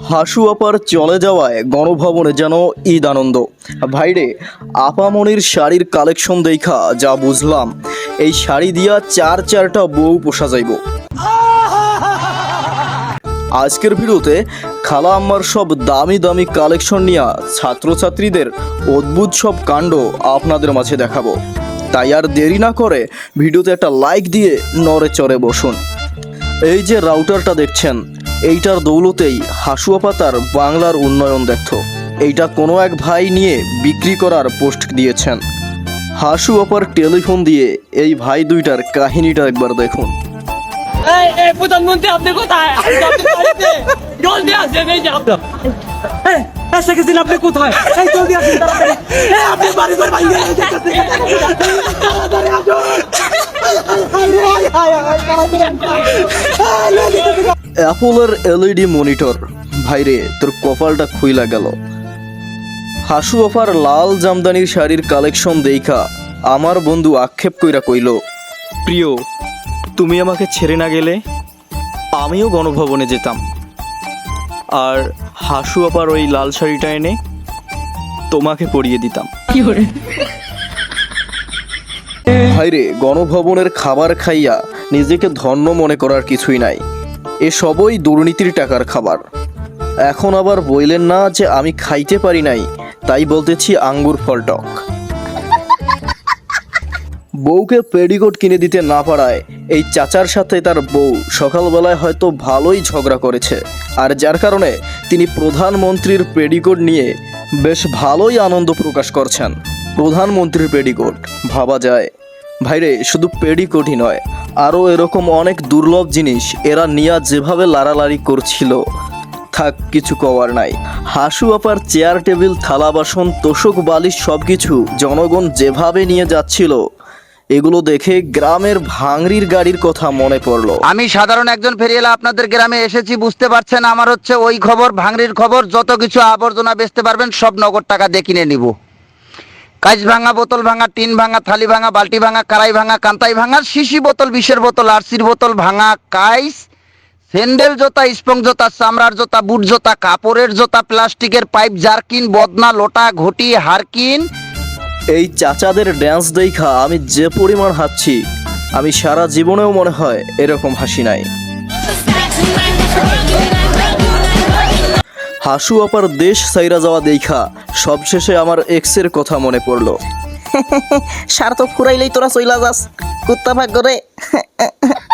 হাসু আপার চলে যাওয়ায় গণভবনে যেন ঈদ আনন্দ ভাইরে, আপামনির শাড়ির কালেকশন দেখা যা বুঝলাম। এই শাড়ি দিয়া চার চারটা বউ পোষা যাইব। আজকের ভিডিওতে খালা আম্মার সব দামি দামি কালেকশন নিয়ে ছাত্রছাত্রীদের অদ্ভুত সব কাণ্ড আপনাদের মাঝে দেখাবো। তাই আর দেরি না করে ভিডিওতে একটা লাইক দিয়ে নড়ে চড়ে বসুন। এই যে রাউটারটা দেখছেন এইটার দৌলতেই হাসুয়া পাতার বাংলার উন্নয়ন দেখত এইটা কোনো এক ভাই নিয়ে বিক্রি করার পোস্ট দিয়েছেন। হাসু আপার টেলিফোন দিয়ে এই ভাই দুইটার কাহিনীটা একবার দেখুন। কোথায়? অ্যাপলের এলইডি মনিটর ভাইরে তোর কপালটা খুইলা গেল। হাসু অফার লাল জামদানির শাড়ির কালেকশন দেইখা আমার বন্ধু আক্ষেপ কইরা কইল প্রিয় তুমি আমাকে ছেড়ে না গেলে আমিও গণভবনে যেতাম। আর হাসু আপার ওই লাল শাড়িটা এনে তোমাকে পরিয়ে দিতাম। ভাইরে গণভবনের খাবার খাইয়া নিজেকে ধন্য মনে করার কিছুই নাই। এ সবই দুর্নীতির টাকার খাবার। এখন আবার বইলেন না যে আমি খাইতে পারি নাই, তাই বলতেছি আঙ্গুর ফল টক। বউকে পেডিকোট কিনে দিতে না পারায় এই চাচার সাথে তার বউ সকালবেলায় হয়তো ভালোই ঝগড়া করেছে, আর যার কারণে তিনি প্রধানমন্ত্রীর পেডিকোট নিয়ে বেশ ভালোই আনন্দ প্রকাশ করছেন। প্রধানমন্ত্রীর পেডিকোট ভাবা যায়। ভাইরে, শুধু পেডিকোটই নয় আরও এরকম অনেক দুর্লভ জিনিস এরা নিয়া যেভাবে লাড়ালাড়ি করছিল। থাক, কিছু কওয়ার নাই। হাসু আপার চেয়ার টেবিল, থালা বাসন, তোষক বালিশ সব কিছু জনগণ যেভাবে নিয়ে যাচ্ছিল, এগুলো দেখে গ্রামের ভাঙরির গাড়ির কথা মনে পড়ল। আমি সাধারণ একজন ফেরিয়ালা আপনাদের গ্রামে এসেছি, বুঝতে পারছেন? আমার হচ্ছে ওই খবর, ভাঙড়ির খবর, যত কিছু আবর্জনা বেচতে পারবেন, সব নগদ টাকা দিয়ে কিনে নিব। কাজ ভাঙা বোতল ভাঙা টিন ভাঙা থালি ভাঙা বালতি ভাঙা কারাই ভাঙা কান্তাই ভাঙা শিশি বোতল বিষের বোতল আরসির বোতল ভাঙা কাইস স্যান্ডেল জোতা স্পং জোতা চামড়ার জোতা বুট জোতা কাপড়ের জোতা প্লাস্টিকের পাইপ জারকিন বদনা লোটা ঘটি হারকিন। এই চাচাদের ড্যান্স দেখা আমি যে পরিমাণ হাসছি আমি সারা জীবনেও মনে হয় এরকম হাসি নাই। হাসু আপার দেশ সাইরা যাওয়া দেখা। সবশেষে আমার এক্সের কথা মনে পড়ল। স্বার্থ ফুরাইলেই তোরা চইলা যাস। কুত্তা ভাগ্য রে।